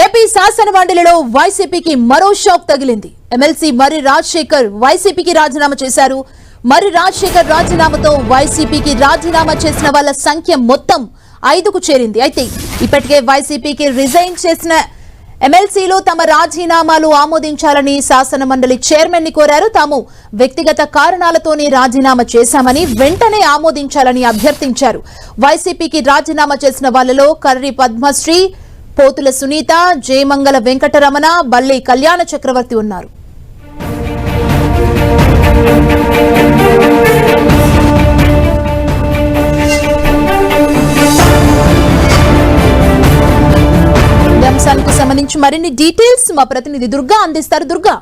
AP శాసన మండలిలో వైసీపీకి మరో షాక్ తగిలింది. ఎమ్మెల్సీ మర్రి రాజశేఖర్ వైసీపీకి రాజీనామా చేశారు. మర్రి రాజశేఖర్ రాజీనామాతో వైసీపీకి రాజీనామా చేసిన వాళ్ళ సంఖ్య మొత్తం ఐదుకు చేరింది. అయితే ఇప్పటికే వైసీపీకి రిజైన్ చేసిన ఎమ్మెల్సీలు తమ రాజీనామాలు ఆమోదించాలని శాసన మండలి చైర్మన్ని కోరారు. తాము వ్యక్తిగత కారణాలతోనే రాజీనామా చేశామని వెంటనే ఆమోదించాలని అభ్యర్థించారు. వైసీపీకి రాజీనామా చేసిన వాళ్ళలో కర్రి పద్మశ్రీ పోతుల సునీత జయమంగళ వెంకటరమణ బల్లి కళ్యాణ చక్రవర్తి ఉన్నారు. ఈ సంబంధించి మరిన్ని డీటెయిల్స్ మా ప్రతినిధి దుర్గా అందిస్తారు. దుర్గా.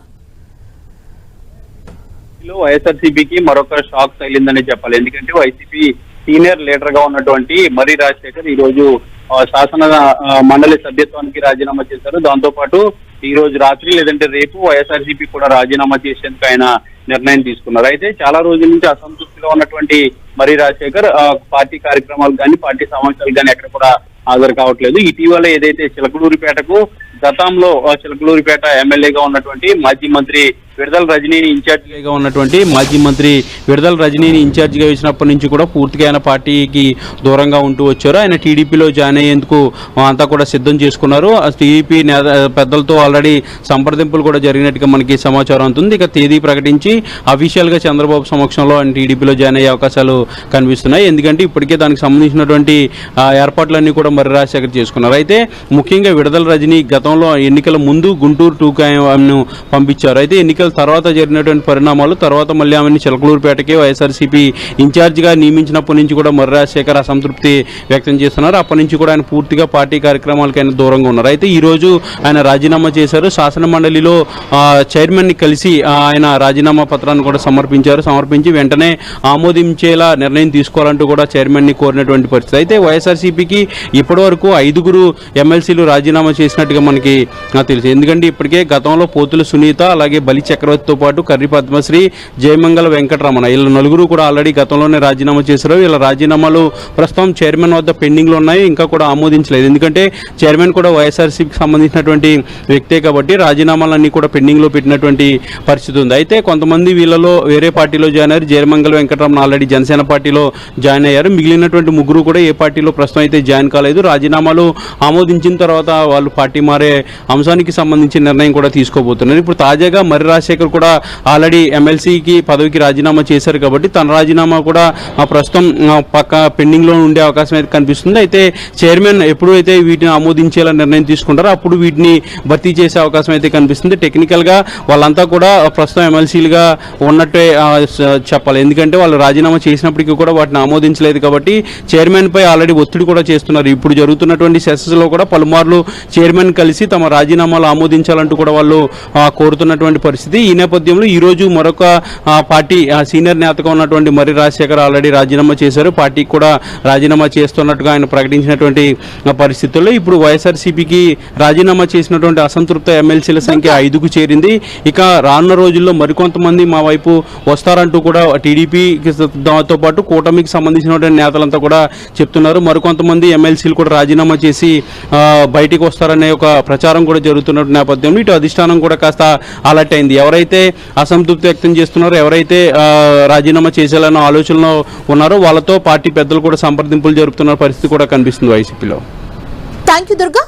వైఎస్ఆర్సీపీకి మరొక షాక్ తగిలిందని చెప్పాలి. ఎందుకంటే వైసీపీ సీనియర్ లీడర్గా ఉన్నటువంటి మర్రి రాజశేఖర్ ఈ రోజు శాసన మండలి సభ్యత్వానికి రాజీనామా చేశారు. దాంతో పాటు ఈ రోజు రాత్రి లేదంటే రేపు వైఎస్ఆర్సీపీ కూడా రాజీనామా చేసేందుకు ఆయన నిర్ణయం తీసుకున్నారు. అయితే చాలా రోజుల నుంచి అసంతృప్తిలో ఉన్నటువంటి మరి రాజశేఖర్ పార్టీ కార్యక్రమాలు కానీ పార్టీ సమావేశాలు కానీ ఎక్కడ కూడా హాజరు కావట్లేదు. ఇటీవల ఏదైతే చిలకలూరిపేటకు గతంలో ఆ, చిలకలూరిపేట ఎమ్మెల్యేగా ఉన్నటువంటి మాజీ మంత్రి విడుదల రజనీని ఇన్ఛార్జిగా ఉన్నటువంటి మాజీ మంత్రి విడుదల రజనీని ఇన్ఛార్జిగా వేసినప్పటి నుంచి కూడా పూర్తిగా ఆయన పార్టీకి దూరంగా ఉంటూ వచ్చారు. ఆయన టీడీపీలో జాయిన్ అయ్యేందుకు అంతా కూడా సిద్ధం చేసుకున్నారు. ఆ టీడీపీ నేత పెద్దలతో ఆల్రెడీ సంప్రదింపులు కూడా జరిగినట్టుగా మనకి సమాచారం అవుతుంది ఇక తేదీ ప్రకటించి అఫీషియల్గా చంద్రబాబు సమక్షంలో ఆయన టీడీపీలో జాయిన్ అయ్యే అవకాశాలు కనిపిస్తున్నాయి. ఎందుకంటే ఇప్పటికే దానికి సంబంధించినటువంటి ఏర్పాట్లన్నీ కూడా మరి రాజశేఖర్ చేసుకున్నారు. అయితే ముఖ్యంగా విడుదల రజనీ గతంలో ఎన్నికల ముందు గుంటూరు టూకు ఆమెను పంపించారు. అయితే ఎన్నికల తర్వాత జరిగినటువంటి పరిణామాలు తర్వాత మళ్ళీ ఆమెను చిలకలూరుపేటకి వైఎస్ఆర్సీపీ ఇన్ఛార్జిగా నియమించినప్పటి నుంచి కూడా మర్రి రాజశేఖర్ అసంతృప్తి వ్యక్తం చేస్తున్నారు. అప్పటి నుంచి కూడా ఆయన పూర్తిగా పార్టీ కార్యక్రమాలకు ఆయన దూరంగా ఉన్నారు. అయితే ఈ రోజు ఆయన రాజీనామా చేశారు. శాసన మండలిలో చైర్మన్ని చైర్మన్ని కలిసి ఆయన రాజీనామా పత్రాన్ని కూడా సమర్పించారు. సమర్పించి వెంటనే ఆమోదించేలా నిర్ణయం తీసుకోవాలంటూ కూడా చైర్మన్ని కోరినటువంటి పరిస్థితి. అయితే వైఎస్ఆర్సీపీకి ఇప్పటివరకు ఐదుగురు ఎమ్మెల్సీలు రాజీనామా చేసినట్టుగా మనకి తెలుసు. ఎందుకంటే ఇప్పటికే గతంలో పోతుల సునీత అలాగే బలి చక్రవర్తితో పాటు కర్రి పద్మశ్రీ జయమంగళ వెంకటరమణ వీళ్ళ నలుగురు కూడా ఆల్రెడీ గతంలోనే రాజీనామా చేశారు. వీళ్ళ రాజీనామాలు ప్రస్తుతం చైర్మన్ వద్ద పెండింగ్లో ఉన్నాయి ఇంకా కూడా ఆమోదించలేదు. ఎందుకంటే చైర్మన్ కూడా వైఎస్ఆర్సీకి సంబంధించినటువంటి వ్యక్తే కాబట్టి రాజీనామాలన్నీ కూడా పెండింగ్లో పెట్టినటువంటి పరిస్థితి ఉంది. అయితే కొంతమంది వీళ్ళలో వేరే పార్టీలో జాయిన్ అయ్యారు. జయమంగళ వెంకటరమణ ఆల్రెడీ జనసేన పార్టీలో జాయిన్ అయ్యారు. మిగిలినటువంటి ముగ్గురు కూడా ఏ పార్టీలో ప్రస్తుతం అయితే జాయిన్ కాలేదు. రాజీనామాలు ఆమోదించిన తర్వాత వాళ్ళు పార్టీ మారి అంశానికి సంబంధించిన నిర్ణయం కూడా తీసుకోబోతున్నారు. ఇప్పుడు తాజాగా మర్రి రాజశేఖర్ కూడా ఆల్రెడీ ఎమ్మెల్సీకి పదవికి రాజీనామా చేశారు కాబట్టి తన రాజీనామా కూడా ఆ, ప్రస్తుతం పక్క పెండింగ్లో ఉండే అవకాశం అయితే కనిపిస్తుంది. అయితే చైర్మన్ ఎప్పుడు అయితే వీటిని ఆమోదించేలా నిర్ణయం తీసుకుంటారో అప్పుడు వీటిని భర్తీ చేసే అవకాశం అయితే కనిపిస్తుంది. టెక్నికల్గా వాళ్ళంతా కూడా ప్రస్తుతం ఎమ్మెల్సీలుగా ఉన్నట్టే చెప్పాలి. ఎందుకంటే వాళ్ళు రాజీనామా చేసినప్పటికీ కూడా వాటిని ఆమోదించలేదు కాబట్టి చైర్మన్ పై ఆల్రెడీ ఒత్తిడి కూడా చేస్తున్నారు. ఇప్పుడు జరుగుతున్నటువంటి సెషన్స్లో కూడా పలుమార్లు చైర్మన్ కలిసి తమ రాజీనామాలు ఆమోదించాలంటూ కూడా వాళ్ళు కోరుతున్నటువంటి పరిస్థితి. ఈ నేపథ్యంలో ఈరోజు మరొక పార్టీ ఆ, సీనియర్ నేతగా ఉన్నటువంటి మర్రి రాజశేఖర్ ఆల్రెడీ రాజీనామా చేశారు. పార్టీకి కూడా రాజీనామా చేస్తున్నట్టుగా ఆయన ప్రకటించినటువంటి పరిస్థితుల్లో ఇప్పుడు వైఎస్ఆర్సీపీకి రాజీనామా చేసినటువంటి అసంతృప్త ఎమ్మెల్సీల సంఖ్య ఐదుకు చేరింది. ఇక రానున్న రోజుల్లో మరికొంతమంది మా వైపు వస్తారంటూ కూడా టీడీపీ దాంతో పాటు కూటమికి సంబంధించినటువంటి నేతలంతా కూడా చెప్తున్నారు. మరికొంతమంది ఎమ్మెల్సీలు కూడా రాజీనామా చేసి బయటికి వస్తారనే ఒక ప్రచారం కూడా జరుగుతున్న నేపథ్యంలో ఇటు అధిష్టానం కూడా కాస్త అలర్ట్ అయింది. ఎవరైతే అసంతృప్తి వ్యక్తం చేస్తున్నారో ఎవరైతే రాజీనామా చేసేయాలన్న ఆలోచనలో ఉన్నారో వాళ్ళతో పార్టీ పెద్దలు కూడా సంప్రదింపులు జరుపుతున్న పరిస్థితి కూడా కనిపిస్తుంది వైసీపీలో. Thank you Durga.